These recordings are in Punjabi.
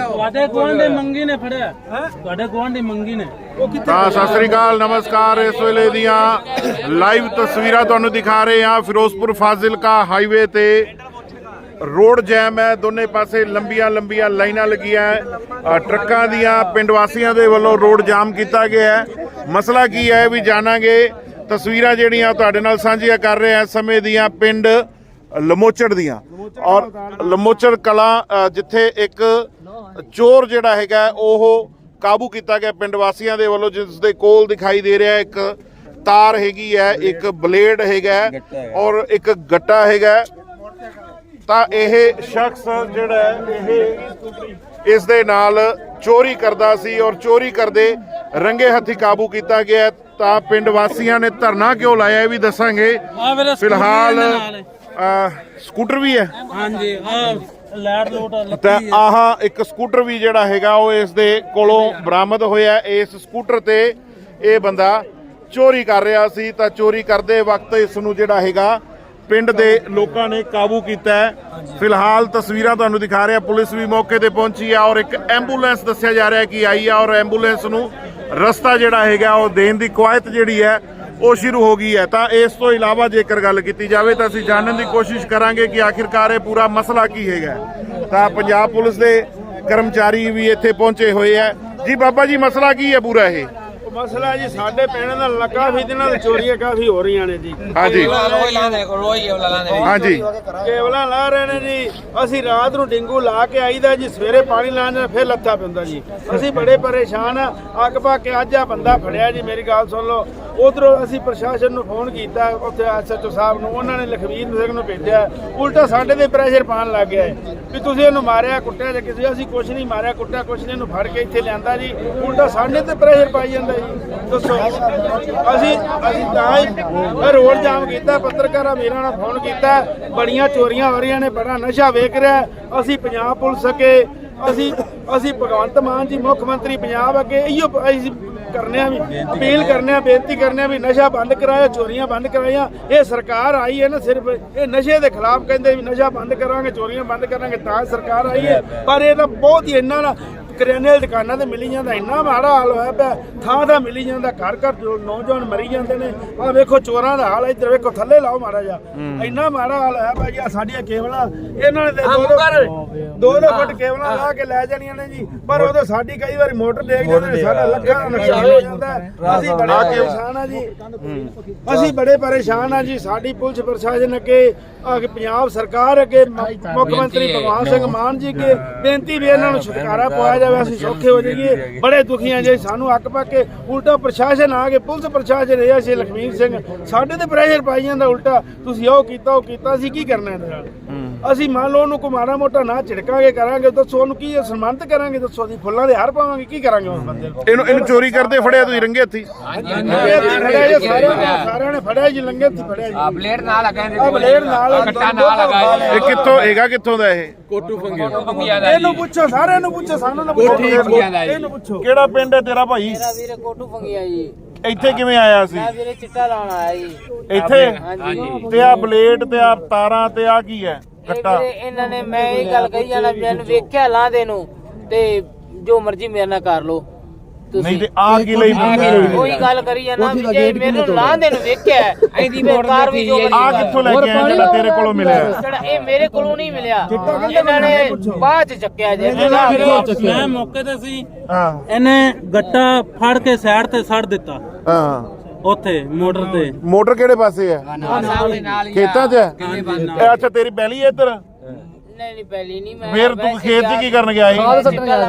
ਤੁਹਾਡੇ ਗੁਆਂਢੀ ਮੰਗੀ ਨੇ ਫੜਿਆ। ਤੁਹਾਡੇ ਗੁਆਂਢੀ ਮੰਗੀ ਨੇ। ਤਾਂ ਸਤਿ ਸ੍ਰੀ ਅਕਾਲ ਨਮਸਕਾਰ। ਇਸ ਵੇਲੇ ਦੀਆਂ ਲਾਈਵ ਤਸਵੀਰਾਂ ਤੁਹਾਨੂੰ ਦਿਖਾ ਰਹੇ ਹਾਂ। ਫਿਰੋਜ਼ਪੁਰ ਫਾਜ਼ਿਲਕਾ ਹਾਈਵੇ ਤੇ ਰੋਡ ਜੈਮ ਹੈ। ਦੋਨੇ ਪਾਸੇ ਲੰਬੀਆਂ ਲੰਬੀਆਂ ਲਾਈਨਾਂ ਲੱਗੀਆਂ ਟਰੱਕਾਂ ਦੀਆਂ ਪਿੰਡ ਵਾਸੀਆਂ ਦੇ ਵੱਲੋਂ ਰੋਡ ਜਾਮ ਕੀਤਾ ਗਿਆ ਹੈ। ਮਸਲਾ ਕੀ ਹੈ ਵੀ ਜਾਣਾਂਗੇ। ਤਸਵੀਰਾਂ ਜਿਹੜੀਆਂ ਤੁਹਾਡੇ ਨਾਲ ਸਾਂਝੀਆਂ ਕਰ ਰਹੇ ਹਾਂ। ਇਸ ਸਮੇਂ ਦੀਆਂ ਪਿੰਡ ਲਮੋਚੜ ਦੀਆਂ। ਔਰ ਲਮੋਚੜ ਕਲਾ ਜਿੱਥੇ ਇੱਕ ਚੋਰ ਜਿਹੜਾ ਹੈਗਾ ਉਹ ਕਾਬੂ ਕੀਤਾ ਗਿਆ ਪਿੰਡ ਵਾਸੀਆਂ ਦੇ ਵੱਲੋਂ ਜਿਸ ਦੇ ਕੋਲ ਦਿਖਾਈ ਦੇ ਰਿਹਾ ਇੱਕ ਤਾਰ ਹੈਗੀ ਹੈ ਇੱਕ ਬਲੇਡ ਹੈਗਾ ਔਰ ਇੱਕ ਗੱਟਾ ਹੈਗਾ। ਤਾਂ ਇਹ ਸ਼ਖਸ ਜਿਹੜਾ ਇਹ ਇਸ ਦੇ ਨਾਲ ਚੋਰੀ ਕਰਦਾ ਸੀ ਔਰ ਚੋਰੀ ਕਰਦੇ ਰੰਗੇ ਹੱਥੀ ਕਾਬੂ ਕੀਤਾ ਗਿਆ। ਤਾਂ ਪਿੰਡ ਵਾਸੀਆਂ ਨੇ ਧਰਨਾ ਕਿਉਂ ਲਾਇਆ ਇਹ ਵੀ ਦੱਸਾਂਗੇ। ਫਿਲਹਾਲ ਸਕੂਟਰ ਵੀ ਹੈ। ਹਾਂਜੀ ਆ ਲੈਟ ਲੋਟ ਤਾਂ ਆਹ ਇੱਕ ਸਕੂਟਰ ਵੀ ਜਿਹੜਾ ਹੈਗਾ ਉਹ ਇਸ ਦੇ ਕੋਲੋਂ ਬਰਾਮਦ ਹੋਇਆ। ਇਸ ਸਕੂਟਰ ਤੇ ਇਹ ਬੰਦਾ ਚੋਰੀ ਕਰ ਰਿਹਾ ਸੀ। ਤਾਂ ਚੋਰੀ ਕਰਦੇ ਵਕਤ ਇਸ ਨੂੰ ਜਿਹੜਾ ਹੈਗਾ ਪਿੰਡ ਦੇ ਲੋਕਾਂ ਨੇ ਕਾਬੂ ਕੀਤਾ ਫਿਲਹਾਲ ਤਸਵੀਰਾਂ ਤੁਹਾਨੂੰ ਦਿਖਾ ਰਿਹਾ। ਪੁਲਿਸ ਵੀ ਮੌਕੇ ਤੇ ਪਹੁੰਚੀ ਹੈ ਔਰ ਇੱਕ ਐਂਬੂਲੈਂਸ ਦੱਸਿਆ ਜਾ ਰਿਹਾ ਕਿ ਆਈ ਹੈ ਔਰ ਐਂਬੂਲੈਂਸ ਨੂੰ ਰਸਤਾ ਜਿਹੜਾ ਹੈਗਾ ਉਹ ਦੇਣ ਦੀ ਕਵਾਇਤ ਜਿਹੜੀ ਹੈ ਉਹ ਸ਼ੁਰੂ ਹੋ ਗਈ ਹੈ। ਤਾਂ ਇਸ ਤੋਂ ਇਲਾਵਾ ਜੇਕਰ ਗੱਲ ਕੀਤੀ ਜਾਵੇ ਤਾਂ ਅਸੀਂ ਜਾਣਨ ਦੀ ਕੋਸ਼ਿਸ਼ ਕਰਾਂਗੇ ਕਿ ਆਖਿਰਕਾਰ ਇਹ ਪੂਰਾ ਮਸਲਾ ਕੀ ਹੈਗਾ। ਤਾਂ ਪੰਜਾਬ ਪੁਲਿਸ ਦੇ ਕਰਮਚਾਰੀ ਵੀ ਇੱਥੇ ਪਹੁੰਚੇ ਹੋਏ ਹੈ। ਜੀ ਬਾਬਾ ਜੀ, ਮਸਲਾ ਕੀ ਹੈ ਪੂਰਾ ਇਹ? ਮਸਲਾ ਜੀ ਸਾਡੇ ਪਿੰਡ ਦਾ ਲੱਗਾ ਵੀ ਦਿਨਾਂ ਦੀ ਚੋਰੀਆਂ ਕਾਫੀ ਹੋ ਰਹੀਆਂ ਨੇ ਜੀ। ਹਾਂਜੀ। ਹਾਂਜੀ। ਕੇਵਲਾਂ ਲਾ ਰਹੇ ਨੇ ਜੀ। ਅਸੀਂ ਰਾਤ ਨੂੰ ਡਿੰਗੂ ਲਾ ਕੇ ਆਈਦਾ ਜੀ ਸਵੇਰੇ ਪਾਣੀ ਲਾਣ ਨਾਲ ਫਿਰ ਲੱਥਾ ਪੈਂਦਾ ਜੀ। ਅਸੀਂ ਬੜੇ ਪਰੇਸ਼ਾਨ ਆ ਅੱਗ ਪਾ ਕੇ ਅੱਜ ਆ ਬੰਦਾ ਫੜਿਆ ਜੀ ਮੇਰੀ ਗੱਲ ਸੁਣ ਲਓ। ਉਧਰੋਂ ਅਸੀਂ ਪ੍ਰਸ਼ਾਸਨ ਨੂੰ ਫੋਨ ਕੀਤਾ ਉੱਥੇ ਐਸਐਚਓ ਸਾਹਿਬ ਨੂੰ ਉਹਨਾਂ ਨੇ ਲਖਵੀਰ ਸਿੰਘ ਨੂੰ ਭੇਜਿਆ। ਉਲਟਾ ਸਾਡੇ ਤੇ ਪ੍ਰੈਸ਼ਰ ਪਾਣ ਲੱਗ ਗਿਆ ਹੈ ਵੀ ਤੁਸੀਂ ਇਹਨੂੰ ਮਾਰਿਆ ਕੁੱਟਿਆ ਜਾਂ ਕਿਸੇ ਅਸੀਂ ਕੁਛ ਨਹੀਂ ਮਾਰਿਆ ਕੁੱਟਿਆ ਕੁਛ ਨਹੀਂ ਇਹਨੂੰ ਫੜ ਕੇ ਇੱਥੇ ਲਿਆਂਦਾ ਜੀ। ਉਲਟਾ ਸਾਡੇ ਤੇ ਪ੍ਰੈਸ਼ਰ ਪਾਈ ਜਾਂਦਾ ਦੱਸੋ। ਅਸੀਂ ਅਸੀਂ ਤਾਂ ਹੀ ਰੋਡ ਜਾਮ ਕੀਤਾ, ਪੱਤਰਕਾਰਾਂ ਵੀਰਾਂ ਨਾਲ ਫੋਨ ਕੀਤਾ। ਬੜੀਆਂ ਚੋਰੀਆਂ ਹੋ ਰਹੀਆਂ ਨੇ, ਬੜਾ ਨਸ਼ਾ ਵੇਖ ਰਿਹਾ। ਅਸੀਂ ਪੰਜਾਬ ਪੁਲਿਸ ਅੱਗੇ, ਅਸੀਂ ਅਸੀਂ ਭਗਵੰਤ ਮਾਨ ਜੀ ਮੁੱਖ ਮੰਤਰੀ ਪੰਜਾਬ ਅੱਗੇ ਇਹੋ ਅਸੀਂ ਕਰਨੇ ਆ ਵੀ, ਅਪੀਲ ਕਰਨੇ ਆ, ਬੇਨਤੀ ਕਰਨੇ ਆ ਵੀ ਨਸ਼ਾ ਬੰਦ ਕਰਾਇਆ, ਚੋਰੀਆਂ ਬੰਦ ਕਰਾਇਆ ਇਹ ਸਰਕਾਰ ਆਈ ਹੈ ਨਾ ਸਿਰਫ, ਇਹ ਨਸ਼ੇ ਦੇ ਖਿਲਾਫ ਕਹਿੰਦੇ ਵੀ ਨਸ਼ਾ ਬੰਦ ਕਰਾਂਗੇ, ਚੋਰੀਆਂ ਬੰਦ ਕਰਾਂਗੇ, ਤਾਂ ਸਰਕਾਰ ਆਈ ਹੈ। ਪਰ ਇਹ ਤਾਂ ਬਹੁਤ ਹੀ ਇੰਨਾ ਨਾ ਕਰਿਆਨੇ ਦੀ ਦੁਕਾਨਾਂ ਤੇ ਮਿਲੀ ਜਾਂਦਾ ਇੰਨਾ ਮਾੜਾ ਹਾਲ ਹੋਇਆ ਪਿਆ ਥਾਂ ਥਾਂ ਮਿਲੀ ਜਾਂਦਾ ਘਰ ਘਰ ਜੋ ਨੌਜਵਾਨ ਮਰੀ ਜਾਂਦੇ ਨੇ ਆ ਵੇਖੋ ਚੋਰਾਂ ਦਾ ਹਾਲ ਇੱਧਰ ਵੇਖੋ ਥੱਲੇ ਲਾਓ ਮਾੜਾ ਜਾ ਇੰਨਾ ਮਾੜਾ ਹਾਲ ਹੋਇਆ ਪਿਆ ਜੀ ਆਹ ਸਾਡੀਆਂ ਕੇਵਲਾਂ ਇਹਨਾਂ ਨੇ ਦੋ ਦੋ ਫੁੱਟ ਕੇਵਲਾਂ ਲਾ ਕੇ ਲੈ ਜਾਣੀਆਂ ਨੇ ਜੀ ਪਰ ਉਦੋਂ ਸਾਡੀ ਕਈ ਵਾਰੀ ਮੋਟਰ ਦੇਖ ਜਾਂਦੇ ਨੇ ਸਾਡਾ ਲੱਖਾਂ ਦਾ ਨੁਕਸਾਨ ਹੋ ਜਾਂਦਾ। ਅਸੀਂ ਬੜੇ ਪਰੇਸ਼ਾਨ ਆ ਜੀ। ਅਸੀਂ ਬੜੇ ਪਰੇਸ਼ਾਨ ਆ ਜੀ ਸਾਡੀ ਪੁਲਿਸ ਪ੍ਰਸ਼ਾਸਨ ਅੱਗੇ ਆ ਕੇ ਪੰਜਾਬ ਸਰਕਾਰ ਅੱਗੇ ਮੁੱਖ ਮੰਤਰੀ ਭਗਵਾਨ ਸਿੰਘ ਮਾਨ ਜੀ ਅੱਗੇ ਬੇਨਤੀ ਵੀ ਇਹਨਾਂ ਨੂੰ ਛੁਟਕਾਰਾ ਪਾਇਆ ਜਾਵੇ ਅਸੀਂ ਸੌਖੇ ਹੋ ਜਾਈਏ। ਬੜੇ ਦੁਖੀ ਆ ਜੀ ਸਾਨੂੰ ਅੱਕ ਪਾ ਕੇ ਉਲਟਾ ਪ੍ਰਸ਼ਾਸਨ ਆ ਕੇ ਪੁਲਿਸ ਪ੍ਰਸ਼ਾਸਨ ਇਹ ਅਸੀਂ ਲਖਮੀਰ ਸਿੰਘ। ਸਾਡੇ ਤੇ ਪ੍ਰੈਸ਼ਰ ਪਾਈ ਜਾਂਦਾ ਉਲਟਾ। ਤੁਸੀਂ ਉਹ ਕੀਤਾ ਉਹ ਕੀਤਾ ਅਸੀਂ ਕੀ ਕਰਨਾ ਇਹਦੇ ਨਾਲ? ਅਸੀਂ ਮੰਨ ਲਓ ਉਹਨੂੰ ਕੋਈ ਮਾੜਾ ਮੋਟਾ ਨਾ ਝਿੜਕਾਂਗੇ ਕਰਾਂਗੇ ਦੱਸੋ ਉਹਨੂੰ ਕੀ ਸਨਮਾਨਿਤ ਕਰਾਂਗੇ ਦੱਸੋ ਅਸੀਂ ਫੁੱਲਾਂ ਦੇ ਹਾਰ ਪਾਵਾਂਗੇ ਕੀ ਕਰਾਂਗੇ ਉਸ ਬੰਦੇ ਨੂੰ? ਇਹਨੂੰ ਇਹਨੂੰ ਚੋਰੀ ਕਰਦੇ ਫੜਿਆ ਤੁਸੀਂ ਰੰਗੇ ਹੱਥੀ? ਸਾਰਿਆਂ ਨੇ ਨੇ ਫੜਿਆ ਜੀ ਲੰਗੇ ਹੱਥੀ ਫੜਿਆ ਜੀ। ਆ ਬਲੇਡ ਨਾਲ ਲਗਾ ਆ ਬਲੇਡ ਨਾਲ ਕੱਟਾ ਨਾਲ ਲਗਾ ਇਹ ਕਿੱਥੋਂ ਹੈਗਾ ਕਿੱਥੋਂ ਦਾ ਇਹ? ਪੰਗੀਆਂ ਦਾ ਇਹਨੂੰ ਪੁੱਛੋ ਸਾਰਿਆਂ ਨੂੰ ਪੁੱਛੋ ਸਾਨੂੰ ਨਾ ਪੁੱਛੋ ਪੰਗੀਆਂ ਦਾ ਜੀ। ਇਹਨੂੰ ਪੁੱਛੋ ਕਿਹੜਾ ਪਿੰਡ ਹੈ ਤੇਰਾ ਭਾਈ? ਮੇਰਾ ਵੀਰੇ ਕੋਟੂ ਫੰਗਿਆ ਜੀ। ਇੱਥੇ ਕਿਵੇਂ ਆਇਆ ਸੀ? ਮੈਂ ਵੀਰੇ ਚਿੱਟਾ ਲਾਉਣ ਆਇਆ ਜੀ। ਇੱਥੇ? ਹਾਂਜੀ। ਤੇ ਆ ਬਲੇਡ ਤੇ ਆ ਤਾਰਾਂ ਤੇ ਆ ਕੀ ਹੈ? ਕੱਟਾ ਇਹਨਾਂ ਨੇ ਮੈਂ ਇਹ ਗੱਲ ਕਹੀ ਜਾਣਾ ਮੈਨੂੰ ਵੇਖਿਆ ਲਾਂਦੇ ਨੂੰ ਤੇ ਜੋ ਮਰਜ਼ੀ ਮੇਰੇ ਨਾਲ ਕਰ ਲੋ ਨਹੀਂ ਤੇ ਆ ਕੀ ਲਈ ਬੰਦਾ ਕੋਈ ਗੱਲ ਕਰੀ ਜਾਣਾ ਵੀ ਜੇ ਮੈਨੂੰ ਲਾਂਦੇ ਨੂੰ ਵੇਖਿਆ ਐਦੀ ਕਾਰ ਵੀ ਜੋ ਆ। ਕਿੱਥੋਂ ਲੈ ਕੇ ਆਇਆ ਜਿਹੜਾ ਤੇਰੇ ਕੋਲੋਂ ਮਿਲਿਆ? ਜਿਹੜਾ ਇਹ ਮੇਰੇ ਕੋਲੋਂ ਨਹੀਂ ਮਿਲਿਆ। ਇਹਨਾਂ ਨੇ ਬਾਅਦ ਚ ਚੱਕਿਆ ਜੇ। ਮੈਂ ਮੌਕੇ ਤੇ ਸੀ। ਹਾਂ। ਇਹਨੇ ਗੱਟਾ ਫੜ ਕੇ ਸਾਈਡ ਤੇ ਸੜ ਦਿੱਤਾ। ਹਾਂ। ਉੱਥੇ ਮੋਟਰ ਤੇ। ਮੋਟਰ ਕਿਹੜੇ ਪਾਸੇ ਹੈ? ਸਾਹਮਣੇ ਨਾਲ ਹੀ ਖੇਤਾਂ 'ਚ ਹੈ? ਅੱਛਾ ਤੇਰੀ ਪਹਿਲੀ ਇੱਧਰ? ਨਹੀਂ ਨਹੀਂ ਪਹਿਲੀ ਨਹੀਂ ਮੈਂ ਫੇਰ ਤੂੰ ਵੈਸੇ ਖੇਤ 'ਚ ਕੀ ਕਰਨ ਗਿਆ ਸੀ?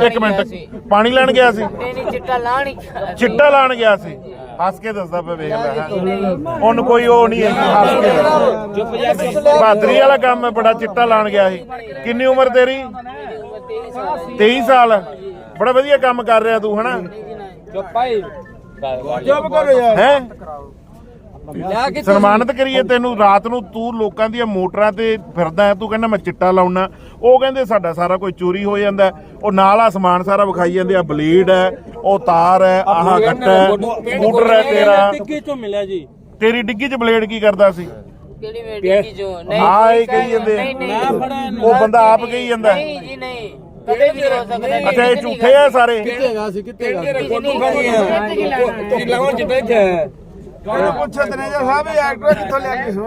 ਇੱਕ ਮਿੰਟ ਪਾਣੀ ਲੈਣ ਗਿਆ ਸੀ? ਨਹੀਂ ਨਹੀਂ ਚਿੱਟਾ ਲਾਣ ਹੀ ਚਿੱਟਾ ਲਾਣ ਗਿਆ ਸੀ? ਹੱਸ ਕੇ ਦੱਸਦਾ ਪਿਆ ਵੇਖ ਲੈ ਉਹਨੂੰ ਕੋਈ ਉਹ ਨਹੀਂ ਹੈ ਹੱਸ ਕੇ ਬਹਾਦਰੀ ਵਾਲਾ ਕੰਮ ਹੈ ਬੜਾ ਚਿੱਟਾ ਲਾਣ ਗਿਆ ਸੀ। ਕਿੰਨੀ ਉਮਰ ਤੇਰੀ? 23 ਸਾਲ। ਬੜਾ ਵਧੀਆ ਕੰਮ ਕਰ ਰਿਹਾ ਤੂੰ ਹਨਾ? ਜੋਬ ਕਰੋ ਯਾਰ ਹੈ? ਸਨਮਾਨਿਤ ਕਰੀਏ ਤੈਨੂੰ ਰਾਤ ਨੂੰ ਤੂੰ ਲੋਕਾਂ ਦੀਆਂ ਮੋਟਰਾਂ ਤੇ ਫਿਰਦਾ ਹੈ ਤੂੰ ਕਹਿੰਦਾ ਮੈਂ ਚਿੱਟਾ ਲਾਉਣਾ ਉਹ ਕਹਿੰਦੇ ਸਾਡਾ ਸਾਰਾ ਕੋਈ ਚੋਰੀ ਹੋ ਜਾਂਦਾ ਹੈ। ਉਹ ਨਾਲ ਆ ਸਮਾਨ ਸਾਰਾ ਵਿਖਾਈ ਜਾਂਦੇ ਆ ਬਲੀਡ ਹੈ ਉਹ ਤਾਰ ਹੈ ਆਹ ਗੱਟਾ ਹੈ ਸਕੂਟਰ ਹੈ ਤੇਰਾ। ਟਿੱਕੀ ਚੋਂ ਮਿਲਿਆ ਜੀ। ਤੇਰੀ ਡਿੱਗੀ 'ਚ ਬਲੇਡ ਕੀ ਕਰਦਾ ਸੀ? ਕਿਹੜੀ ਮੇਰੀ ਜੋ ਨਹੀਂ ਇਹ ਕਹੀ ਜਾਂਦੇ ਉਹ ਬੰਦਾ ਆਪ ਕਹੀ ਜਾਂਦਾ। ਨਹੀਂ ਜੀ ਨਹੀਂ। ਕਦੇ ਵੀ ਹੋ ਸਕਦਾ। ਹੈ। ਅੱਛਾ ਇਹ ਝੂਠੇ ਆ ਸਾਰੇ? ਉਹਨੂੰ ਪੁੱਛੋ ਤਨੇਜਾ ਸਾਹਿਬ ਇਹ ਐਕਟਰ ਕਿੱਥੋਂ ਲਿਆ ਕੇ ਸੋ?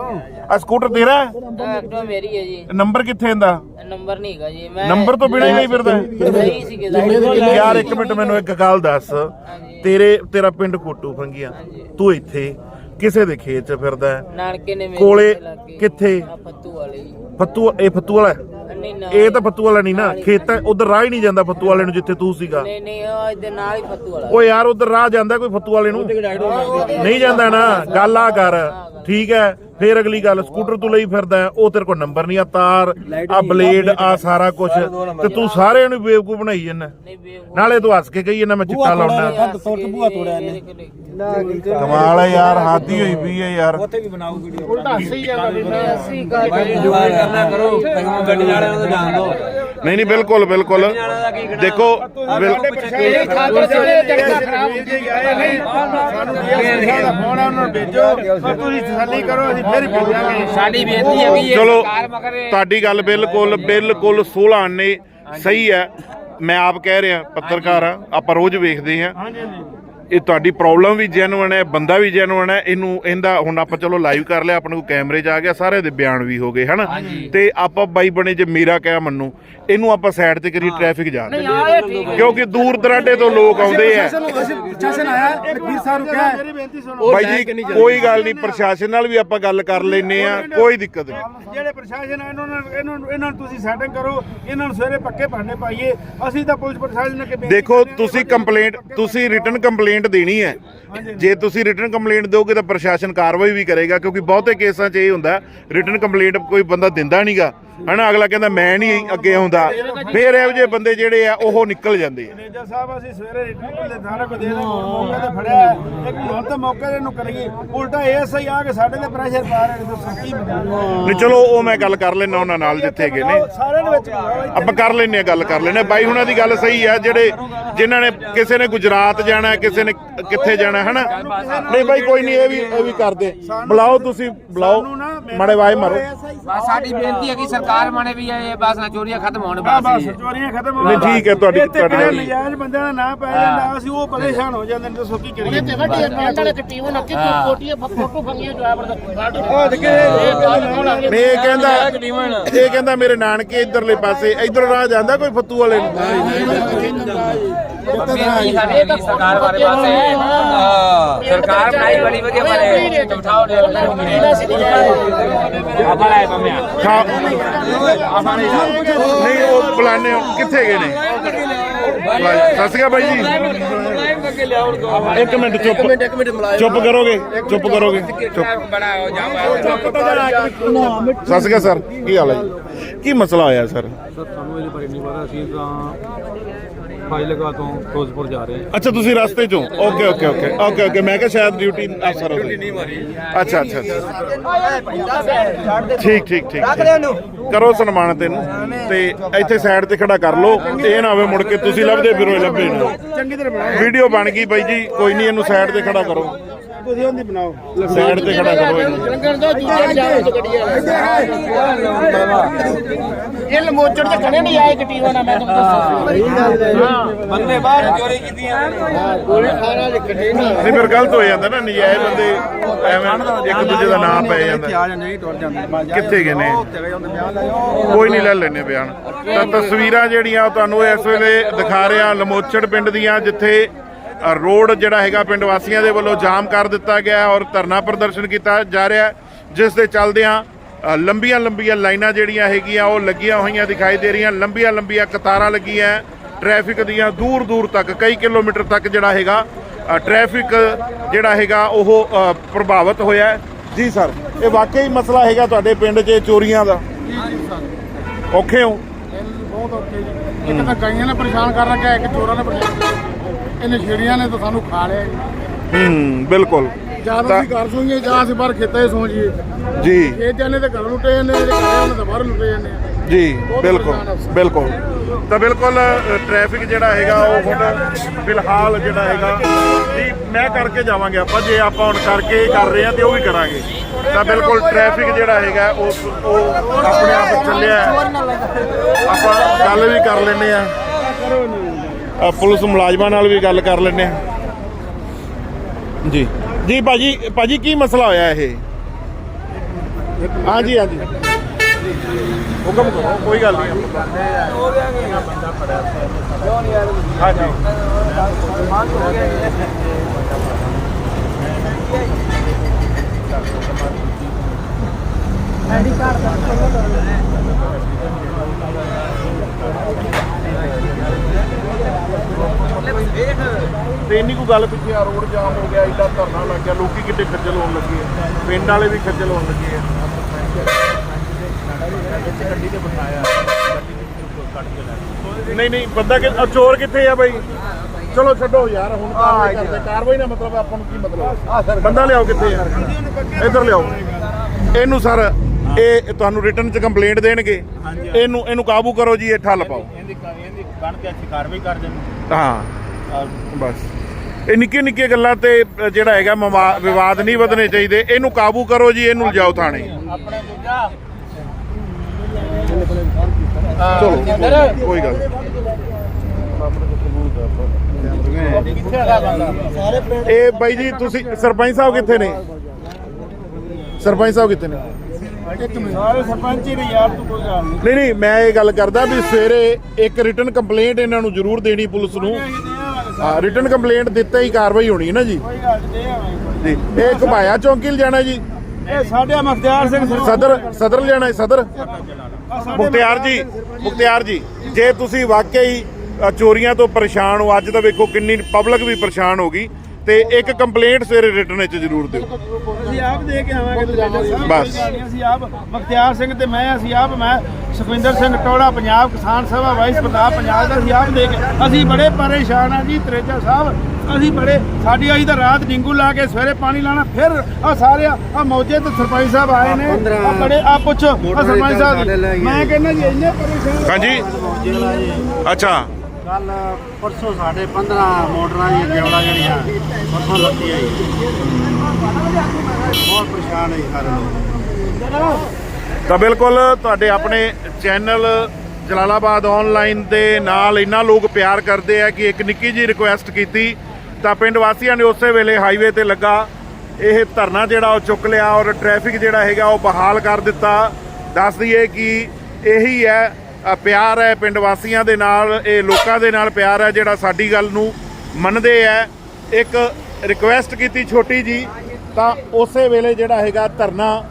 ਆ ਸਕੂਟਰ ਤੇਰਾ ਹੈ? ਐਕਟੋ ਮੇਰੀ ਹੈ ਜੀ। ਨੰਬਰ ਕਿੱਥੇ ਇਹਦਾ? ਨੰਬਰ ਨਹੀਂ ਹੈਗਾ ਜੀ ਮੈਂ ਨੰਬਰ ਤੋਂ ਬਿਨਾਂ ਹੀ ਨਹੀਂ ਫਿਰਦਾ। ਸਹੀ ਸੀ ਕਿ ਯਾਰ ਇੱਕ ਮਿੰਟ ਮੈਨੂੰ ਇੱਕ ਗੱਲ ਦੱਸ। ਤੇਰੇ ਤੇਰਾ ਪਿੰਡ ਕੋਟੂ ਫੰਗੀਆਂ। ਤੂੰ ਇੱਥੇ ਕਿਸੇ ਦੇ ਖੇਤ 'ਚ ਫਿਰਦਾ ਹੈ। ਨਾਨਕੇ ਨੇ ਮੇਰੇ ਕੋਲੇ ਕਿੱਥੇ? ਆ ਫੱਤੂ ਵਾਲੇ ਜੀ। ਫੱਤੂ ਇਹ ਫੱਤੂ ਵਾਲਾ ਹੈ? ਨਹੀਂ ਨਾ ਇਹ ਤਾਂ ਫੱਤੂ ਵਾਲਾ ਨਹੀਂ ਨਾ। ਖੇਤਾਂ ਉਧਰ ਰਾਹ ਹੀ ਨਹੀਂ ਜਾਂਦਾ ਫੱਤੂ ਵਾਲੇ ਨੂੰ ਜਿੱਥੇ ਤੂੰ ਸੀਗਾ। ਨਹੀਂ ਨਹੀਂ ਉਹ ਇਹਦੇ ਨਾਲ ਹੀ ਫੱਤੂ ਵਾਲਾ। ਓ ਯਾਰ ਉਧਰ ਰਾਹ ਜਾਂਦਾ ਕੋਈ ਫੱਤੂ ਵਾਲੇ ਨੂੰ? ਨਹੀਂ ਜਾਂਦਾ ਨਾ। ਗੱਲ ਆ ਕਰ। ਠੀਕ ਹੈ ਫੇਰ ਅਗਲੀ ਗੱਲ ਸਕੂਟਰ ਤੂੰ ਲਈ ਫਿਰਦਾ ਉਹ ਤੇਰੇ ਕੋਲ ਨੰਬਰ ਨਹੀਂ ਆ ਤਾਰ ਆ ਬਲੇਡ ਆ ਸਾਰਾ ਕੁਝ ਤੇ ਤੂੰ ਸਾਰਿਆਂ ਨੂੰ ਬੇਵਕੂਫ ਬਣਾਈ ਜਾਂਦਾ ਨਹੀਂ ਬੇਵਕੂਫ ਨਾਲੇ ਤੂੰ ਹੱਸ ਕੇ ਕਹੀ ਜਾਂਦਾ ਮੈਂ ਚਿੱਟਾ ਲਾਉਣਾ ਤੋੜ ਬੂਆ ਤੋੜਿਆ ਨੇ ਕਮਾਲ ਹੈ ਯਾਰ ਹਾਦੀ ਹੋਈ ਪਈ ਹੈ ਯਾਰ ਨਹੀਂ ਨਹੀਂ ਬਿਲਕੁਲ ਬਿਲਕੁਲ ਦੇਖੋ ਬਿਲ- ਸਾਨੂੰ ਡੀਐਸਪੀ ਦਾ ਫੋਨ ਆ ਉਹਨਾਂ ਨੂੰ ਭੇਜੋ ਔਰ ਤੁਸੀਂ ਤਸੱਲੀ ਕਰੋ ਅਸੀਂ ਫਿਰ ਭੇਜਾਂਗੇ ਸਾਡੀ ਬੇਨਤੀ ਹੈ ਵੀ ਇਹ ਚਲੋ ਸਰਕਾਰ ਮਗਰ ਤੁਹਾਡੀ ਗੱਲ ਬਿਲਕੁਲ ਬਿਲਕੁਲ 16 ਆਨੇ ਸਹੀ ਹੈ। ਮੈਂ ਆਪ ਕਹਿ ਰਿਹਾ ਪੱਤਰਕਾਰ ਆ ਆਪਾਂ ਰੋਜ਼ ਵੇਖਦੇ ਆ ਇਹ ਤੁਹਾਡੀ ਪ੍ਰੋਬਲਮ ਵੀ ਜੈਨੂਇਨ ਹੈ ਬੰਦਾ ਵੀ ਜੈਨੂਇਨ ਹੈ ਇਹਨੂੰ ਇਹਦਾ ਹੁਣ ਆਪਾਂ ਚਲੋ ਲਾਈਵ ਕਰ ਲਿਆ ਆਪਣੇ ਕੋਲ ਕੈਮਰੇ 'ਚ ਆ ਗਿਆ ਸਾਰੇ ਦੇ ਬਿਆਨ ਵੀ ਹੋ ਗਏ ਹਨਾ? ਤੇ ਆਪਾਂ ਬਾਈ ਬਣੇ ਜੇ ਮੇਰਾ ਕਹਿਆ ਮੰਨੂ ਇਹਨੂੰ ਆਪਾਂ ਸਾਈਡ ਤੇ ਕਰੀ ਟ੍ਰੈਫਿਕ ਜਾ ਕਿਉਂਕਿ ਦੂਰ ਦਰਾਡੇ ਤੋਂ ਲੋਕ ਆਉਂਦੇ ਆ। ਪ੍ਰਸ਼ਾਸਨ ਆਇਆ ਵੀਰ ਸਾਹਿਬ ਨੂੰ ਕਿਹਾ। ਬਾਈ ਜੀ ਕੋਈ ਗੱਲ ਨਹੀਂ ਪ੍ਰਸ਼ਾਸਨ ਨਾਲ ਵੀ ਆਪਾਂ ਗੱਲ ਕਰ ਲੈਨੇ ਆ ਕੋਈ ਦਿੱਕਤ ਨਹੀਂ। ਜਿਹੜੇ ਪ੍ਰਸ਼ਾਸਨ ਆ ਇਹਨਾਂ ਨੂੰ ਇਹਨਾਂ ਨੂੰ ਇਹਨਾਂ ਨੂੰ ਤੁਸੀਂ ਸੈਟਿੰਗ ਕਰੋ ਇਹਨਾਂ ਨੂੰ ਸਵੇਰੇ ਪੱਕੇ ਭਾਂਡੇ ਪਾਈਏ। ਅਸੀਂ ਤਾਂ ਪੁਲਿਸ ਪ੍ਰਸ਼ਾਸਨ ਅੱਗੇ ਬੇਨਤੀ ਦੇਖੋ ਤੁਸੀਂ ਕੰਪਲੇਂਟ ਤੁਸੀਂ ਰਿਟਨ ਕੰਪਲੇਂਟ ਦੇਣੀ ਹੈ। ਜੇ ਤੁਸੀਂ ਰਿਟਨ ਕੰਪਲੇਂਟ ਦਿਓਗੇ ਤਾਂ ਪ੍ਰਸ਼ਾਸਨ ਕਾਰਵਾਈ ਵੀ ਕਰੇਗਾ ਕਿਉਂਕਿ ਬਹੁਤੇ ਕੇਸਾਂ 'ਚ ਇਹ ਹੁੰਦਾ ਰਿਟਨ ਕੰਪਲੇਂਟ ਕੋਈ ਬੰਦਾ ਦਿੰਦਾ ਨਹੀਂਗਾ ਹਨਾ ਅਗਲਾ ਕਹਿੰਦਾ ਮੈਂ ਨਹੀਂ ਅੱਗੇ ਆਉਂਦਾ। ਫਿਰ ਇਹੋ ਜਿਹੇ ਬੰਦੇ ਜਿਹੜੇ ਆ ਉਹ ਨਿਕਲ ਜਾਂਦੇ ਆ। ਮੈਨੇਜਰ ਸਾਹਿਬ ਅਸੀਂ ਸਵੇਰੇ ਰਿਟਰਨ ਦੇ ਸਾਰਾ ਕੁਝ ਦੇ ਦੇ ਮੌਕੇ ਤੇ ਫੜਿਆ ਹੈ। ਇੱਕ ਹੁਣ ਤਾਂ ਮੌਕੇ ਤੇ ਨੂੰ ਕਰੀਏ। ਉਲਟਾ ਐਸਆਈ ਆ ਕੇ ਸਾਡੇ ਤੇ ਪ੍ਰੈਸ਼ਰ ਪਾ ਰਹੇ ਨੇ ਦੱਸੋ ਕੀ ਨਹੀਂ ਚਲੋ ਉਹ ਮੈਂ ਗੱਲ ਕਰ ਲੈਣਾ ਉਹਨਾਂ ਨਾਲ ਜਿੱਥੇ ਗਏ ਨੇ। ਸਾਰਿਆਂ ਦੇ ਵਿੱਚ ਇੱਥੇ। ਆਪਾਂ ਕਰ ਲੈਨੇ ਆ ਗੱਲ ਕਰ ਲੈਨੇ ਆ ਬਾਈ ਹੁਣਾਂ ਦੀ ਗੱਲ ਸਹੀ ਆ ਜਿਹੜੇ ਜਿਨ੍ਹਾਂ ਨੇ ਕਿਸੇ ਨੇ ਗੁਜਰਾਤ ਜਾਣਾ ਹੈ, ਕਿਸੇ ਨੇ ਕਿੱਥੇ ਜਾਣਾ ਹੈ, ਹਨਾ? ਨਹੀਂ ਬਾਈ ਕੋਈ ਨਹੀਂ ਇਹ ਵੀ ਇਹ ਵੀ ਕਰਦੇ। ਬੁਲਾਓ ਤੁਸੀਂ ਬੁਲਾਓ। ਮਾੜੇ ਵਾਏ ਮਾਰੋ। ਬਸ ਸਾਡੀ ਬੇਨਤੀ ਹੈ ਕਿ ਸਰਕਾਰ ਮਾਨੇ ਵੀ ਇਹ ਬਸ ਨਾ ਚੋਰੀਆਂ ਖਤਮ ਹੋਣ ਬਸ ਬਸ ਚੋਰੀਆਂ ਖਤਮ ਹੋ ਨਹੀਂ, ਠੀਕ ਹੈ, ਤੁਹਾਡੀ- ਇੱਥੇ ਕਿਹੜੇ ਤੁਹਾਡੀ- ਨਜਾਇਜ਼ ਬੰਦਿਆਂ ਦਾ ਨਾਂ ਪੈ ਜਾਂਦਾ ਅਸੀਂ ਉਹ ਪਰੇਸ਼ਾਨ ਹੋ ਜਾਂਦੇ ਨੇ ਦੱਸੋ ਕੀ ਕਰੀਏ ਉਹ ਦੇਖੇ ਨਹੀਂ ਇਹ ਕਹਿੰਦਾ ਇਹ ਕਹਿੰਦਾ ਮੇਰੇ ਨਾਨਕੇ ਇਧਰਲੇ ਪਾਸੇ ਇਧਰ ਰਾਹ ਜਾਂਦਾ ਕੋਈ ਫੱਤੂ ਵਾਲੇ ਨੂੰ ਬੇਨਤੀ ਸਾਡੀ ਹੈ ਕਿ ਸਰਕਾਰ ਬਾਰੇ ਬਸ ਇਹ ਸਰਕਾਰ ਬਣਾਈ ਬੜੀ ਵਧੀਆ ਬਣੇ ਚਮਠਾਓ ਦੇ ਆਪਾਂ ਲੈ ਪੰਮਿਆ ਖਾ ਨਹੀਂ ਉਹ ਬੁਲਾਣੇ ਕਿੱਥੇ ਗਏ ਨੇ ਸਤਿ ਸ਼੍ਰੀ ਅਕਾਲ ਬਾਈ ਜੀ ਇੱਕ ਮਿੰਟ ਚੁੱਪ ਚੁੱਪ ਕਰੋਗੇ ਚੁੱਪ ਕਰੋਗੇ ਸਤਿ ਸ਼੍ਰੀ ਅਕਾਲ ਸਰ ਕੀ ਹਾਲ ਹੈ ਜੀ ਕੀ ਮਸਲਾ ਹੋਇਆ ਸਰ ਸਰ ਸਾਨੂੰ ਇਹਦੇ ਬਾਰੇ ਨਹੀਂ ਪਤਾ ਅਸੀਂ ਤਾਂ ਫਾਜ਼ਿਲਕਾ ਤੋਂ ਫਿਰੋਜ਼ਪੁਰ ਜਾ ਰਹੇ ਹਾਂ। ਅੱਛਾ ਤੁਸੀਂ ਰਸਤੇ ਚੋਂ? Okay okay okay okay okay ਮੈਂ ਕਿਹਾ ਸ਼ਾਇਦ ਡਿਊਟੀ ਅਫਸਰ ਹੋ ਡਿਊਟੀ ਨਹੀਂ ਮਾਰੀ। ਅੱਛਾ ਅੱਛਾ ਅੱਛਾ। ਠੀਕ ਠੀਕ ਠੀਕ ਕਰੋ ਸਨਮਾਨਿਤ ਇਹਨੂੰ ਤੇ ਇੱਥੇ ਸਾਈਡ ਤੇ ਖੜਾ ਕਰ ਲਓ। ਇਹ ਨਾ ਹੋਵੇ ਮੁੜ ਕੇ ਤੁਸੀਂ ਲੱਭਦੇ ਫਿਰੋ ਇਹ ਲੱਭੇ ਨਾ। ਚੰਗੀ ਤਰ੍ਹਾਂ ਬਣਾਓ। ਵੀਡੀਓ ਬਣ ਗਈ ਬਾਈ ਜੀ ਕੋਈ ਨਹੀਂ ਇਹਨੂੰ ਸਾਈਡ ਤੇ ਖੜਾ ਕਰੋ। ਤੁਸੀਂ ਉਹਦੀ ਬਣਾਓ। ਸਾਈਡ ਤੇ ਖੜਾ ਕਰੋ ਇਹਨੂੰ। ਇਹ ਲਮੋਚੜ ਤੇ ਖੜੇ ਨਹੀਂ ਆਏ ਗੱਡੀ ਵਾਲਾ ਮੈਂ ਤੁਹਾਨੂੰ ਬੰਦੇ ਬਾਹਰ ਚੋਰੀ ਕੀਤੀਆਂ ਨਹੀਂ ਫਿਰ ਗਲਤ ਹੋ ਜਾਂਦਾ ਨਾ ਨਜਾਇਜ਼ ਬੰਦੇ ਐਵੇਂ ਇੱਕ ਦੂਜੇ ਦਾ ਨਾਮ ਪੈ ਜਾਂਦਾ। ਆ ਜਾਂਦੇ ਨਹੀਂ ਟੁੱਟ ਜਾਂਦੇ। ਕਿੱਥੇ ਗਏ ਨੇ? ਕੋਈ ਨਹੀਂ ਲੈ ਲੈਨੇ ਬਿਆਨ। ਤਾਂ ਤਸਵੀਰਾਂ ਜਿਹੜੀਆਂ ਉਹ ਤੁਹਾਨੂੰ ਇਸ ਵੇਲੇ ਦਿਖਾ ਰਿਹਾ ਲਮੋਚੜ ਪਿੰਡ ਦੀਆਂ ਜਿੱਥੇ ਰੋਡ ਜਿਹੜਾ ਹੈਗਾ ਪਿੰਡ ਵਾਸੀਆਂ ਦੇ ਵੱਲੋਂ ਜਾਮ ਕਰ ਦਿੱਤਾ ਗਿਆ ਔਰ ਧਰਨਾ ਪ੍ਰਦਰਸ਼ਨ ਕੀਤਾ ਜਾ ਰਿਹਾ ਜਿਸ ਦੇ ਚੱਲਦਿਆਂ ਲੰਬੀਆਂ ਲੰਬੀਆਂ ਲਾਈਨਾਂ ਜਿਹੜੀਆਂ ਹੈਗੀਆਂ ਉਹ ਲੱਗੀਆਂ ਹੋਈਆਂ ਦਿਖਾਈ ਦੇ ਰਹੀਆਂ। ਲੰਬੀਆਂ ਲੰਬੀਆਂ ਕਤਾਰਾਂ ਲੱਗੀਆਂ ਹੈ, ਟ੍ਰੈਫਿਕ ਦੀਆਂ ਦੂਰ ਦੂਰ ਤੱਕ ਕਈ ਕਿਲੋਮੀਟਰ ਤੱਕ ਜਿਹੜਾ ਹੈਗਾ ਅ, ਟ੍ਰੈਫਿਕ ਜਿਹੜਾ ਹੈਗਾ ਉਹ ਪ੍ਰਭਾਵਿਤ ਹੋਇਆ ਜੀ ਸਰ ਇਹ ਵਾਕਈ ਮਸਲਾ ਹੈਗਾ ਤੁਹਾਡੇ ਪਿੰਡ 'ਚ ਚੋਰੀਆਂ ਦਾ। ਔਖੇ ਹੋ? ਬਹੁਤ ਔਖੇ ਜੀ। ਇੱਕ ਤਾਂ ਗਾਈਆਂ ਨੇ ਪਰੇਸ਼ਾਨ ਕਰ ਰੱਖਿਆ ਇੱਕ ਚੋਰਾਂ ਨੇ ਪਰੇਸ਼ਾਨ ਇਹਨੇ ਛੇੜੀਆਂ ਨੇ ਤਾਂ ਸਾਨੂੰ ਖਾ ਲਿਆ ਜੀ। ਹੂੰ ਬਿਲਕੁਲ। ਜਾਂ ਤਾਂ ਅਸੀਂ ਘਰ ਸੋਈਏ ਜਾਂ ਅਸੀਂ ਬਾਹਰ ਖੇਤਾਂ 'ਚ ਸੌਂ ਜੀਏ ਜੀ। ਇਹ ਜਾਨੇ ਤੇ ਘਰ ਲੁੱਟੇ ਜਾਂਦੇ ਜਿਹੜੇ ਘਰੇ ਉਹਨਾਂ ਤਾਂ ਬਾਹਰ ਲੁੱਟੇ ਜਾਂਦੇ ਆ। ਜੀ ਬਿਲਕੁਲ ਬਿਲਕੁਲ। ਤਾਂ ਬਿਲਕੁਲ ਅ, ਟ੍ਰੈਫਿਕ ਜਿਹੜਾ ਹੈਗਾ ਉਹ ਹੁਣ ਫਿਲਹਾਲ ਜਿਹੜਾ ਹੈਗਾ ਜੀ ਮੈਂ ਕਰਕੇ ਜਾਵਾਂਗੇ ਆਪਾਂ ਜੇ ਆਪਾਂ ਹੁਣ ਕਰਕੇ ਕਰ ਰਹੇ ਹਾਂ ਤੇ ਉਹ ਵੀ ਕਰਾਂਗੇ। ਤਾਂ ਬਿਲਕੁਲ ਟ੍ਰੈਫਿਕ ਜਿਹੜਾ ਹੈਗਾ ਉਹ ਉਹ ਆਪਣੇ ਆਪ ਚੱਲਿਆ ਆਪਾਂ ਗੱਲ ਵੀ ਕਰ ਲੈਂਦੇ ਆ ਪੁਲਿਸ ਮੁਲਾਜ਼ਮਾਂ ਨਾਲ ਵੀ ਗੱਲ ਕਰ ਲੈਂਦੇ ਆ ਜੀ। ਜੀ ਭਾਜੀ ਭਾਜੀ ਕੀ ਮਸਲਾ ਹੋਇਆ ਇਹ? ਹਾਂਜੀ ਹਾਂਜੀ। ਹੁਕਮ ਕਰੋ, ਕੋਈ ਗੱਲ ਨਹੀਂ। ਹਾਂਜੀ। ਤੇ ਇੰਨੀ ਕੋ ਗੱਲ ਪਿੱਛੇ ਆ, ਰੋਡ ਜਾਮ ਹੋ ਗਿਆ ਇੱਡਾ ਧਰਨਾ ਲੱਗ ਗਿਆ, ਲੋਕੀ ਕਿੱਡੇ ਖੱਜਲ ਹੋਣ ਲੱਗੇ ਆ। ਪਿੰਡ ਵਾਲੇ ਵੀ ਖੱਜਲ ਹੋਣ ਲੱਗੇ ਆ। ਨਹੀਂ ਨਹੀਂ ਬੰਦਾ ਕਿ ਆ ਚੋਰ ਕਿੱਥੇ ਆ ਬਾਈ? ਚਲੋ ਛੱਡੋ ਯਾਰ ਹੁਣ ਕਾਰਵਾਈ ਕਰਦੇ ਕਾਰਵਾਈ ਦਾ ਮਤਲਬ ਆਪਾਂ ਨੂੰ ਕੀ ਮਤਲਬ? ਬੰਦਾ ਲਿਆਓ ਕਿੱਥੇ ਆ? ਇੱਧਰ ਲਿਆਓ। ਇਹਨੂੰ ਸਰ ਇਹ ਤੁਹਾਨੂੰ ਰਿਟਰਨ ਚ ਕੰਪਲੇਂਟ ਦੇਣਗੇ। ਇਹਨੂੰ ਇਹਨੂੰ ਕਾਬੂ ਕਰੋ ਜੀ ਇਹ ਠੱਲ ਪਾਓ। ਇਹਦੀ ਇਹਦੀ ਬਣ ਕੇ ਅੱਛੀ ਕਾਰਵਾਈ ਕਰ ਦੇਣੀ। ਹਾਂ। ਬਸ। ਇਹ ਨਿੱਕੇ ਨਿੱਕੇ ਗੱਲਾਂ ਤੇ ਜਿਹੜਾ ਹੈਗਾ ਵਿਵਾਦ ਨਹੀਂ ਵਧਣੇ ਚਾਹੀਦੇ। ਇਹਨੂੰ ਕਾਬੂ ਕਰੋ ਜੀ ਇਹਨੂੰ ਲਿਜਾਓ ਥਾਣੇ। ਆਪਣੇ ਦੂਜਾ ਚਲੋ ਕੋਈ ਗੱਲ ਇਹ ਬਾਈ ਜੀ ਤੁਸੀਂ ਸਰਪੰਚ ਸਾਹਿਬ ਕਿੱਥੇ ਨੇ? ਸਰਪੰਚ ਸਾਹਿਬ ਕਿੱਥੇ ਨੇ? ਸਾਰੇ ਸਰਪੰਚ ਹੀ ਨੇ ਯਾਰ ਤੂੰ ਕੋਈ ਗੱਲ ਨਹੀਂ। ਨਹੀਂ ਨਹੀਂ ਮੈਂ ਇਹ ਗੱਲ ਕਰਦਾ ਵੀ ਸਵੇਰੇ ਇੱਕ ਰਿਟਰਨ ਕੰਪਲੇਂਟ ਇਹਨਾਂ ਨੂੰ ਜ਼ਰੂਰ ਦੇਣੀ ਪੁਲਿਸ ਨੂੰ। ਹਾਂ ਰਿਟਰਨ ਕੰਪਲੇਂਟ ਦਿੱਤਾ ਹੀ ਕਾਰਵਾਈ ਹੋਣੀ ਹੈ ਨਾ ਜੀ। ਕੋਈ ਗੱਲ ਨਹੀਂ ਜੀ ਇਹ ਘੁਮਾਇਆ ਚੌਂਕੀ ਲਿਜਾਣਾ ਜੀ? ਇਹ ਸਾਡੇ ਮਖਤਿਆਰ ਸਿੰਘ ਸਦਰ ਸਦਰ ਲਿਜਾਣਾ ਹੈ ਸਦਰ? ਮੁਖਤਿਆਰ ਜੀ ਮੁਖਤਿਆਰ ਜੀ, ਜੇ ਤੁਸੀਂ ਵਾਕਈ ਚੋਰੀਆਂ ਤੋਂ ਪਰੇਸ਼ਾਨ ਹੋ, ਅੱਜ ਤਾਂ ਵੇਖੋ ਕਿੰਨੀ ਪਬਲਿਕ ਵੀ ਪਰੇਸ਼ਾਨ ਹੋ ਗਈ। ਤੇ ਇੱਕ ਕੰਪਲੇਂਟ ਸਵੇਰੇ ਰਿਟਰਨ ਵਿੱਚ ਜ਼ਰੂਰ ਦਿਓ। ਅਸੀਂ ਆਪ ਦੇ ਕੇ ਆਵਾਂਗੇ ਬਸ। ਅਸੀਂ ਆਪ ਮਖਤਿਆਰ ਸਿੰਘ ਤੇ ਮੈਂ ਅਸੀਂ ਆਪ ਮੈਂ ਸੁਖਵਿੰਦਰ ਸਿੰਘ ਟੋੜਾ ਪੰਜਾਬ ਕਿਸਾਨ ਸਭਾ ਵਾਈਸ ਪ੍ਰਧਾਨ ਪੰਜਾਬ ਦਾ ਅਸੀਂ ਆਪ ਦੇ ਕੇ ਅਸੀਂ ਬੜੇ ਪਰੇਸ਼ਾਨ ਆ ਜੀ ਤ੍ਰੇਜਾ ਸਾਹਿਬ ਅਸੀਂ ਬੜੇ ਸਾਡੀ ਆਈ ਤਾਂ ਰਾਤ ਡਿੰਗੂ ਲਾ ਕੇ ਸਵੇਰੇ ਪਾਣੀ ਲਾਣਾ ਫਿਰ ਆ ਸਾਰੇ ਆ ਮੌਜੇ ਤੇ ਸਰਪੰਚ ਸਾਹਿਬ ਆਏ ਨੇ ਆ ਬੜੇ ਆ ਪੁੱਛੋ ਆ ਸਰਪੰਚ ਸਾਹਿਬ। ਮੈਂ ਕਹਿੰਦਾ ਜੀ ਇੰਨੇ ਪਰੇਸ਼ਾਨ ਹਾਂਜੀ। ਅੱਛਾ। ਕੱਲ ਪਰਸੋਂ ਸਾਡੇ 15 ਮੋਟਰਾਂ ਦੀਆਂ ਜੇਵੜਾ ਜਿਹੜੀਆਂ, ਪਰਸੋਂ ਲੱਤੀ ਆਈ। ਬਹੁਤ ਪਰੇਸ਼ਾਨ ਹੈ ਸਾਰੇ ਲੋਕ। ਤਾਂ ਬਿਲਕੁਲ ਤੁਹਾਡੇ ਆਪਣੇ ਚੈਨਲ ਜਲਾਲਾਬਾਦ ਆਨਲਾਈਨ ਦੇ ਨਾਲ ਇੰਨਾ ਲੋਕ ਪਿਆਰ ਕਰਦੇ ਆ ਕਿ ਇੱਕ ਨਿੱਕੀ ਜੀ ਰਿਕੁਐਸਟ ਕੀਤੀ, ਤਾਂ ਪਿੰਡ ਵਾਸੀਆਂ ਨੇ ਉਸੇ ਵੇਲੇ ਹਾਈਵੇ ਤੇ ਲੱਗਾ। ਇਹ ਧਰਨਾ ਜਿਹੜਾ ਉਹ ਚੁੱਕ ਲਿਆ ਔਰ ਟ੍ਰੈਫਿਕ ਜਿਹੜਾ ਹੈਗਾ ਉਹ ਬਹਾਲ ਕਰ ਦਿੱਤਾ। ਦੱਸ ਦਈਏ ਕਿ ਇਹੀ ਹੈ ਪਿਆਰ ਹੈ ਪਿੰਡ ਵਾਸੀਆਂ ਦੇ ਨਾਲ, ਇਹ ਲੋਕਾਂ ਦੇ ਨਾਲ ਪਿਆਰ ਹੈ ਜਿਹੜਾ ਸਾਡੀ ਗੱਲ ਨੂੰ ਮੰਨਦੇ ਆ ਇੱਕ ਰਿਕੁਐਸਟ ਕੀਤੀ ਛੋਟੀ ਜੀ, ਤਾਂ ਉਸੇ ਵੇਲੇ ਜਿਹੜਾ ਹੈਗਾ ਧਰਨਾ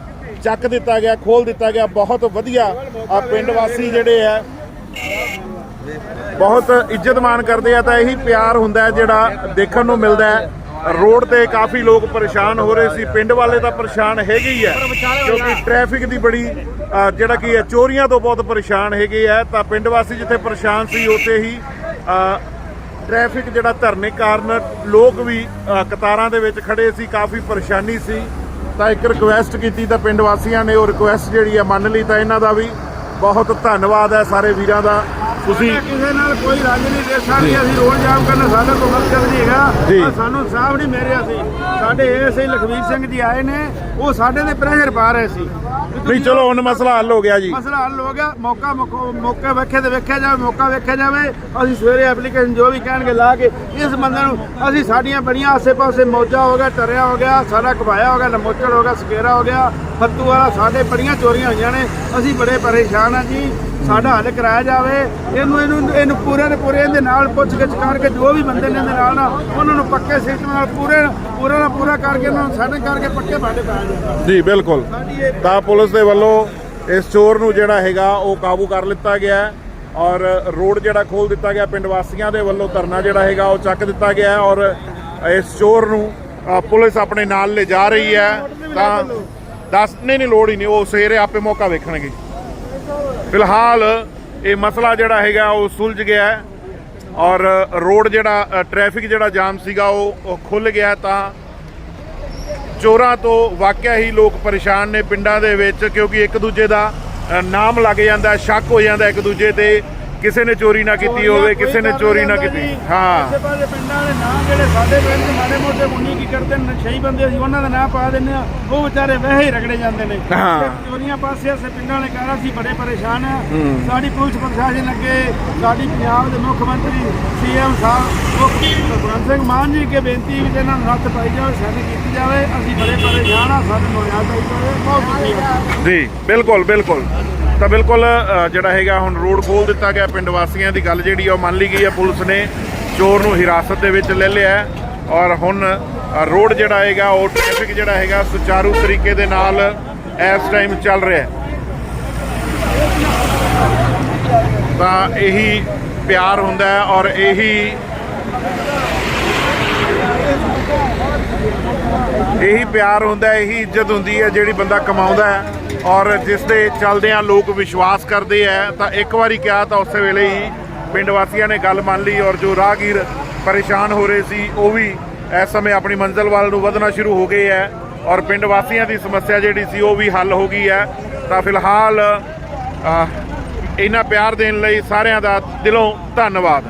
ਚੱਕ ਦਿੱਤਾ ਗਿਆ ਖੋਲ ਦਿੱਤਾ ਗਿਆ। ਬਹੁਤ ਵਧੀਆ ਆ ਪਿੰਡ ਵਾਸੀ ਜਿਹੜੇ ਆ ਬਹੁਤ ਇੱਜ਼ਤ ਮਾਣ ਕਰਦੇ ਆ, ਤਾਂ ਇਹੀ ਪਿਆਰ ਹੁੰਦਾ ਜਿਹੜਾ ਦੇਖਣ ਨੂੰ ਮਿਲਦਾ ਹੈ। ਰੋਡ ਤੇ ਕਾਫੀ ਲੋਕ ਪਰੇਸ਼ਾਨ ਹੋ ਰਹੇ ਸੀ। ਪਿੰਡ ਵਾਲੇ ਤਾਂ ਪਰੇਸ਼ਾਨ ਹੈਗੇ ਹੀ ਹੈ ਕਿਉਂਕਿ ਟ੍ਰੈਫਿਕ ਦੀ ਬੜੀ ਜਿਹੜਾ ਕੀ ਹੈ ਚੋਰੀਆਂ ਤੋਂ ਬਹੁਤ ਪਰੇਸ਼ਾਨ ਹੈਗੇ ਆ। ਤਾਂ ਪਿੰਡ ਵਾਸੀ ਜਿੱਥੇ ਪਰੇਸ਼ਾਨ ਸੀ ਉੱਥੇ ਹੀ ਅ, ਟ੍ਰੈਫਿਕ ਜਿਹੜਾ ਧਰਨੇ ਕਾਰਨ ਲੋਕ ਵੀ ਕਤਾਰਾਂ ਦੇ ਵਿੱਚ ਖੜੇ ਸੀ ਕਾਫੀ ਪਰੇਸ਼ਾਨੀ ਸੀ। ਤਾਂ ਇੱਕ ਰਿਕੁਐਸਟ ਕੀਤੀ ਤਾਂ ਪਿੰਡ ਵਾਸੀਆਂ ਨੇ ਉਹ ਰਿਕੁਐਸਟ ਜਿਹੜੀ ਆ ਮੰਨ ਲਈ ਤਾਂ ਇਹਨਾਂ ਦਾ ਵੀ। ਬਹੁਤ ਧੰਨਵਾਦ ਹੈ ਸਾਰੇ ਵੀਰਾਂ ਦਾ। ਤੁਸੀਂ ਕਿਸੇ ਨਾਲ ਕੋਈ ਰੰਗ ਨਹੀਂ ਦੇ ਸਕਦੇ ਅਸੀਂ ਰੋਡ ਜਾਮ ਕਰਨਾ ਸਾਡਾ ਕੋਈ ਮਕਸਦ ਨਹੀਂ। ਹੈਗਾ। ਸਾਨੂੰ ਸਾਫ਼ ਨਹੀਂ ਮੇਰਿਆ ਸੀ। ਸਾਡੇ ਏਐਸਆਈ ਲਖਵੀਰ ਸਿੰਘ ਜੀ ਆਏ ਨੇ ਉਹ ਸਾਡੇ ਤੇ ਪ੍ਰੈਸ਼ਰ ਪਾ ਰਹੇ ਸੀ। ਵੀ ਨਹੀਂ ਚਲੋ ਹੁਣ ਮਸਲਾ ਹੱਲ ਹੋ ਗਿਆ ਜੀ। ਮਸਲਾ ਹੱਲ ਹੋ ਗਿਆ ਮੌਕਾ ਮੌਕਾ- ਵੇਖੇ ਤੇ ਵੇਖਿਆ ਜਾਵੇ ਮੌਕਾ ਵੇਖਿਆ ਜਾਵੇ ਅਸੀਂ ਸਵੇਰੇ ਐਪਲੀਕੇਸ਼ਨ ਜੋ ਵੀ ਕਹਿਣਗੇ ਲਾ ਕੇ ਇਸ ਬੰਦੇ ਨੂੰ ਅਸੀਂ ਸਾਡੀਆਂ ਬੜੀਆਂ ਆਸੇ-ਪਾਸੇ ਮੌਜਾ ਹੋ ਗਿਆ ਟਰਿਆ ਹੋ ਗਿਆ ਸਾਰਾ ਕਬਾਇਆ ਹੋ ਗਿਆ ਲਮੋਚੜ ਹੋ ਗਿਆ ਸਕੇਰਾ ਹੋ ਗਿਆ। ਫੱਤੂ ਵਾਲਾ ਸਾਡੇ ਬੜੀਆਂ ਚੋਰੀਆਂ ਹੋਈਆਂ ਨੇ। ਅਸੀਂ ਬੜੇ ਪਰੇਸ਼ਾਨ ਆ ਜੀ। ਸਾਡਾ ਹੱਲ ਕਰਾਇਆ ਜਾਵੇ। ਇਹਨੂੰ ਇਹਨੂੰ ਇਹਨੂੰ ਪੂਰੇ ਦੇ ਪੂਰੇ ਇਹਦੇ ਨਾਲ ਪੁੱਛ ਗਿੱਛ ਕਰਕੇ ਜੋ ਵੀ ਬੰਦੇ ਨੇ ਇਹਦੇ ਨਾਲ ਨਾ ਉਹਨਾਂ ਨੂੰ ਪੱਕੇ ਸਿਸਟਮ ਨਾਲ ਪੂਰੇ ਪੂਰਾ ਦਾ ਪੂਰਾ ਕਰਕੇ ਉਹਨਾਂ ਨੂੰ ਸਾਡੇ ਕਰਕੇ ਪੱਕੇ ਬਾਡੇ ਪਾਇਆ ਜੀ ਬਿਲਕੁਲ। ਤਾਂ ਪੁਲਿਸ ਦੇ ਵੱਲੋਂ ਇਸ ਚੋਰ ਨੂੰ ਜਿਹੜਾ ਹੈਗਾ ਉਹ ਕਾਬੂ ਕਰ ਲਿੱਤਾ ਗਿਆ ਹੈ। ਔਰ ਰੋਡ ਜਿਹੜਾ ਖੋਲ ਦਿੱਤਾ ਗਿਆ ਪਿੰਡ ਵਾਸੀਆਂ ਦੇ ਵੱਲੋਂ ਧਰਨਾ ਜਿਹੜਾ ਹੈਗਾ ਉਹ ਚੱਕ ਦਿੱਤਾ ਗਿਆ ਔਰ ਇਸ ਚੋਰ ਨੂੰ ਪੁਲਿਸ ਆਪਣੇ ਨਾਲ ਲੈ ਜਾ ਰਹੀ ਹੈ। ਤਾਂ ਦੱਸ ਨਹੀਂ ਨਹੀਂ ਲੋੜ ਹੀ ਨਹੀਂ ਉਹ ਸਵੇਰੇ ਆਪੇ ਮੌਕਾ ਵੇਖਣਗੇ। ਫਿਲਹਾਲ ਇਹ ਮਸਲਾ ਜਿਹੜਾ ਹੈਗਾ ਉਹ ਸੁਲਝ ਗਿਆ ਹੈ ਔਰ ਰੋਡ ਜਿਹੜਾ ਅ, ਟ੍ਰੈਫਿਕ ਜਿਹੜਾ ਜਾਮ ਸੀਗਾ ਉਹ ਉਹ ਖੁੱਲ ਗਿਆ ਤਾਂ ਚੋਰਾਂ ਤੋਂ ਵਾਕਿਆ ਹੀ ਲੋਕ ਪਰੇਸ਼ਾਨ ਨੇ ਪਿੰਡਾਂ ਦੇ ਵਿੱਚ ਕਿਉਂਕਿ ਇੱਕ ਦੂਜੇ ਦਾ ਨਾਮ ਲੱਗ ਜਾਂਦਾ ਸ਼ੱਕ ਹੋ ਜਾਂਦਾ ਇੱਕ ਦੂਜੇ ਤੇ। ਕਿਸੇ ਨੇ ਚੋਰੀ ਨਾ ਕੀਤੀ ਹੋਵੇ ਕਿਸੇ ਨੇ ਚੋਰੀ ਨਾ ਕੀਤੀ। ਹਾਂ। ਕਿਸੇ ਪਾਸੇ ਪਿੰਡਾਂ ਦੇ ਨਾਂ ਜਿਹੜੇ ਸਾਡੇ ਪਿੰਡ 'ਚ ਮਾੜੇ ਮੋਟੇ ਮੁੰਨੀ ਕੀ ਕਰਦੇ ਨੇ ਨਸ਼ਈ ਬੰਦੇ ਅਸੀਂ ਉਹਨਾਂ ਦਾ ਨਾਂ ਪਾ ਦਿੰਦੇ ਆ ਉਹ ਵਿਚਾਰੇ ਵੈਸੇ ਹੀ ਰਗੜੇ ਜਾਂਦੇ ਨੇ। ਹਾਂ। ਤੇ ਚੋਰੀਆਂ ਪਾਸੇ ਅਸੀਂ ਪਿੰਡਾਂ ਵਾਲੇ ਕਹਿ ਅਸੀਂ ਬੜੇ ਪਰੇਸ਼ਾਨ ਆ ਸਾਡੀ ਪੁਲਿਸ ਪ੍ਰਸ਼ਾਸਨ ਅੱਗੇ ਸਾਡੀ ਪੰਜਾਬ ਦੇ ਮੁੱਖ ਮੰਤਰੀ ਸੀਐਮ ਸਾਹਿਬ ਮੁੱਖ ਭਗਵੰਤ ਸਿੰਘ ਮਾਨ ਜੀ ਅੱਗੇ ਬੇਨਤੀ ਵੀ ਇਹਨਾਂ ਨੂੰ ਹੱਥ ਪਾਈ ਜਾਵੇ ਸੈਨ ਕੀਤੀ ਜਾਵੇ। ਅਸੀਂ ਬੜੇ ਪਰੇਸ਼ਾਨ ਆ ਸਾਨੂੰ ਮੁਆਵਜ਼ਾ ਚਾਹੀਦਾ ਬਹੁਤ ਸ਼ੁਕਰੀਆ ਜੀ ਬਿਲਕੁਲ ਬਿਲਕੁਲ। ਤਾਂ ਬਿਲਕੁਲ ਜਿਹੜਾ ਹੈਗਾ ਹੁਣ ਰੋਡ ਖੋਲ ਦਿੱਤਾ ਗਿਆ ਪਿੰਡ ਵਾਸੀਆਂ ਦੀ ਗੱਲ ਜਿਹੜੀ ਆ, ਉਹ ਮੰਨ ਲਈ ਗਈ ਹੈ ਪੁਲਿਸ ਨੇ ਚੋਰ ਨੂੰ ਹਿਰਾਸਤ ਦੇ ਵਿੱਚ ਲੈ ਲਿਆ ਔਰ ਹੁਣ ਰੋਡ ਜਿਹੜਾ ਹੈਗਾ, ਉਹ ਟ੍ਰੈਫਿਕ ਜਿਹੜਾ ਹੈਗਾ, ਸੁਚਾਰੂ ਤਰੀਕੇ ਦੇ ਨਾਲ ਇਸ ਟਾਈਮ ਚੱਲ ਰਿਹਾ ਹੈ। ਤਾਂ ਇਹੀ ਪਿਆਰ ਹੁੰਦਾ ਹੈ ਔਰ ਇਹੀ ਇਹੀ ਪਿਆਰ ਹੁੰਦਾ, ਇਹੀ ਇੱਜ਼ਤ ਹੁੰਦੀ ਹੈ ਜਿਹੜੀ ਬੰਦਾ ਕਮਾਉਂਦਾ ਹੈ। ਔਰ ਜਿਸ ਦੇ ਚੱਲਦਿਆਂ ਲੋਕ ਵਿਸ਼ਵਾਸ ਕਰਦੇ ਹੈ ਤਾਂ ਇੱਕ ਵਾਰੀ ਕਿਹਾ ਤਾਂ ਉਸੇ ਵੇਲੇ ਹੀ ਪਿੰਡ ਵਾਸੀਆਂ ਨੇ ਗੱਲ ਮੰਨ ਲਈ ਔਰ ਜੋ ਰਾਹਗੀਰ ਪਰੇਸ਼ਾਨ ਹੋ ਰਹੇ ਸੀ, ਉਹ ਵੀ ਇਸ ਸਮੇਂ ਆਪਣੀ ਮੰਜ਼ਿਲ ਵੱਲ ਨੂੰ ਵਧਣਾ ਸ਼ੁਰੂ ਹੋ ਗਏ ਹੈ। ਔਰ ਪਿੰਡ ਵਾਸੀਆਂ ਦੀ ਸਮੱਸਿਆ ਜਿਹੜੀ ਸੀ, ਉਹ ਵੀ ਹੱਲ ਹੋ ਗਈ ਹੈ। ਤਾਂ ਫਿਲਹਾਲ ਇਹਨਾਂ ਪਿਆਰ ਦੇਣ ਲਈ ਸਾਰਿਆਂ ਦਾ ਦਿਲੋਂ ਧੰਨਵਾਦ।